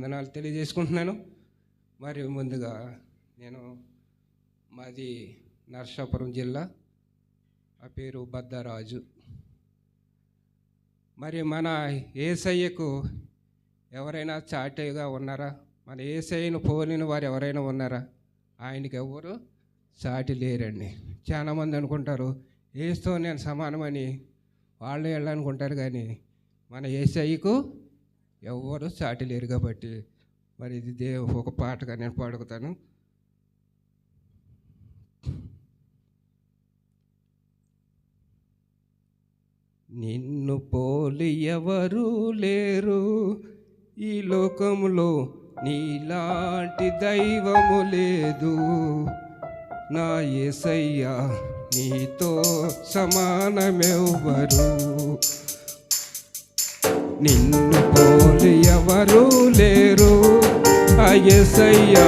వందనాలు తెలియజేసుకుంటున్నాను. మరి ముందుగా నేను మాది నర్సాపురం జిల్లా. ఆ పేరు బద్దరాజు. మరి మన ఏసయ్యకు ఎవరైనా చాటుగా ఉన్నారా? మన ఏసయ్యను పోలిన వారు ఎవరైనా ఉన్నారా? ఆయనకి ఎవరు సాటి లేరండి. చాలామంది అనుకుంటారు ఏసుతో నేను సమానమని వాళ్ళు వెళ్ళాలనుకుంటారు. కానీ మన ఏసఐకు ఎవరు సాటి లేరు కాబట్టి మరి ఇది దే ఒక పాటగా నేను పాడుకుతాను నిన్ను పోలి ఎవరు లేరు ఈ లోకంలో నీలాంటి దైవము లేదు. నా ఏసయ్యా నీతో సమానమెవ్వరు. నిన్ను పోలి ఎవరు లేరు. అయ్యసయ్యా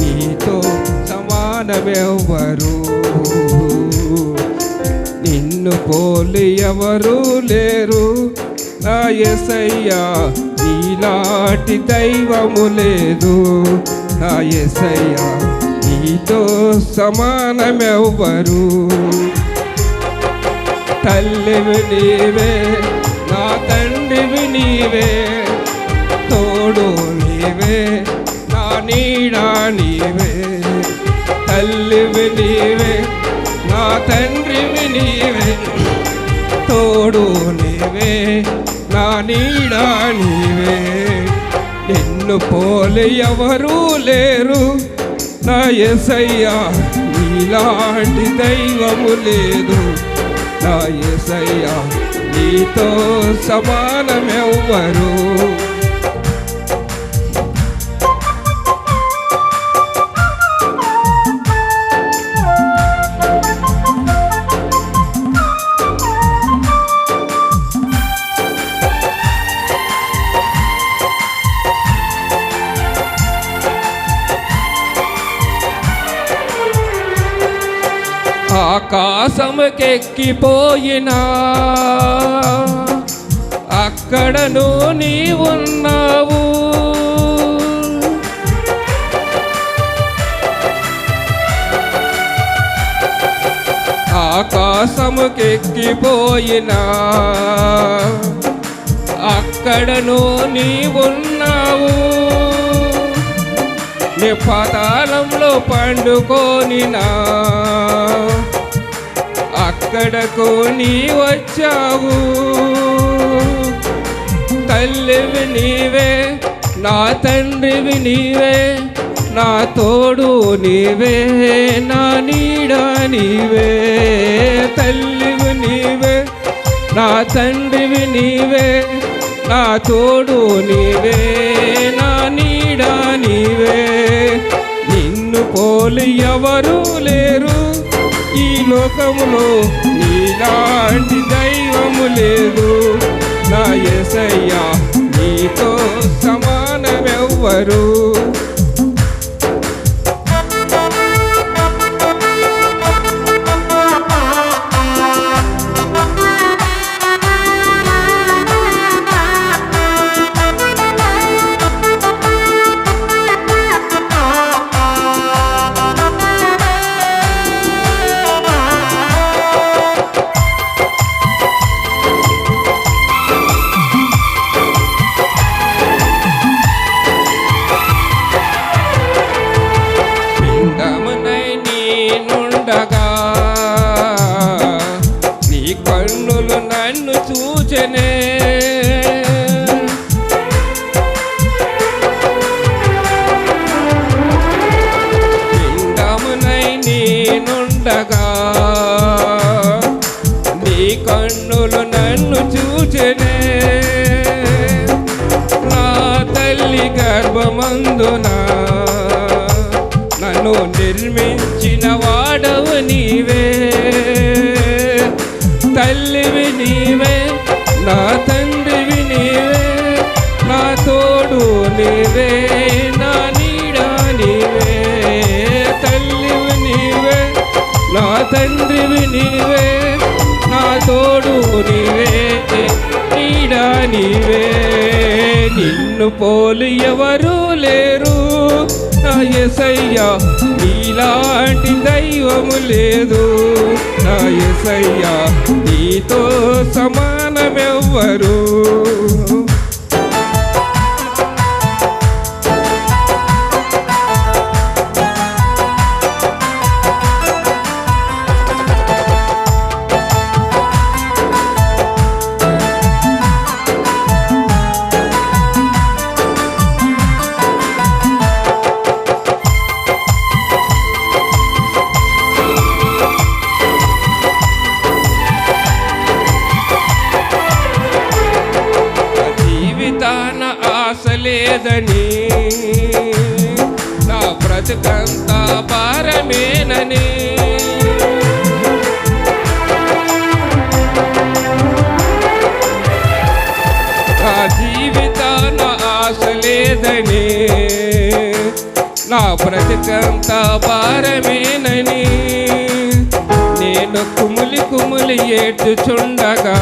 నీతో సమానమెవ్వరు. నిన్ను పోలి ఎవరు లేరు. నా యేసయ్యా నీలాంటి దైవము లేదు. నా నీతో సమానమెవ్వరు. తల్లివి నీవే నా నీవే? తోడు నీవే నా నీడా నీవే. తల్లివి నీవే నా తండ్రివి నీవే. తోడు నీవే నా నీడా నీవే. నిన్ను పోలి ఎవరూ లేరు. నా ఎసయ్యా నీలాంటి దైవము లేదు. నా ఎసయ్యా నీతో సమానమెవ్వరు? ఆకాశముకెక్కిపోయినా అక్కడను నీ ఉన్నావు ఆకాశముకెక్కిపోయినా. అక్కడను నీ ఉన్నావు నీ పాతాళంలో పండుకోనినా. అక్కడకు నీ వచ్చావు? తల్లివి నీవే నా తండ్రివి నీవే నా తోడు నీవే నా నీడ నీవే. తల్లివి నీవే నా తండ్రివి నీవే నా తోడు నీవే నా నీడ నీవే. నిన్ను పోలి ఎవరూ లేరు ఈ లోకములో నీలాంటి దైవము లేదు. నా ఎసయ్యా నీతో సమానమెవ్వరు? ఉండగా నీ కన్నులు నన్ను చూచనే. నా తల్లి గర్భమందున నన్ను నిర్మించిన వాడవు నీవే. తల్లివి నీవే నా తండ్రివి నీవే నా తోడు నీవే. తండ్రివి నీవే నా తోడు నీవే నీ నీడ నీవే. నిన్ను పోలి ఎవరు లేరు నా ఎసయ్యా నీలాంటి దైవము లేదు. నా ఎసయ్యా నీతో సమానమెవ్వరు. లేదని. నా బ్రతుకంతా భారమేనని నా జీవితాన ఆశ లేదని. నా బ్రతుకంతా భారమేనని నేను కుములి కుములి ఏడ్చుచుండగా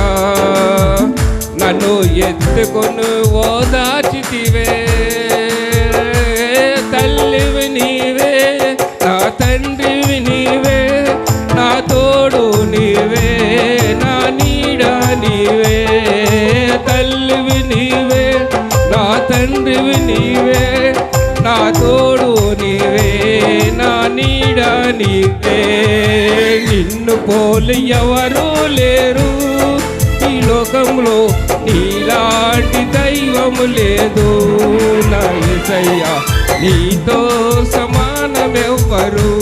నన్ను ఎత్తుకొని ఓదాచితివే తల్లివి నీవే నా తండ్రివి నీవే నా తోడు నీవే నా నీడ నీవే. తల్లివి నీవే నా తండ్రివి నీవే నా తోడు నీవే నా నీడ నీవే. నిన్ను పోలి ఎవరూ లేరు. లోకంలో నీలాంటి దైవము లేదు. నా యేసయ్యా నీతో సమానమెవ్వరు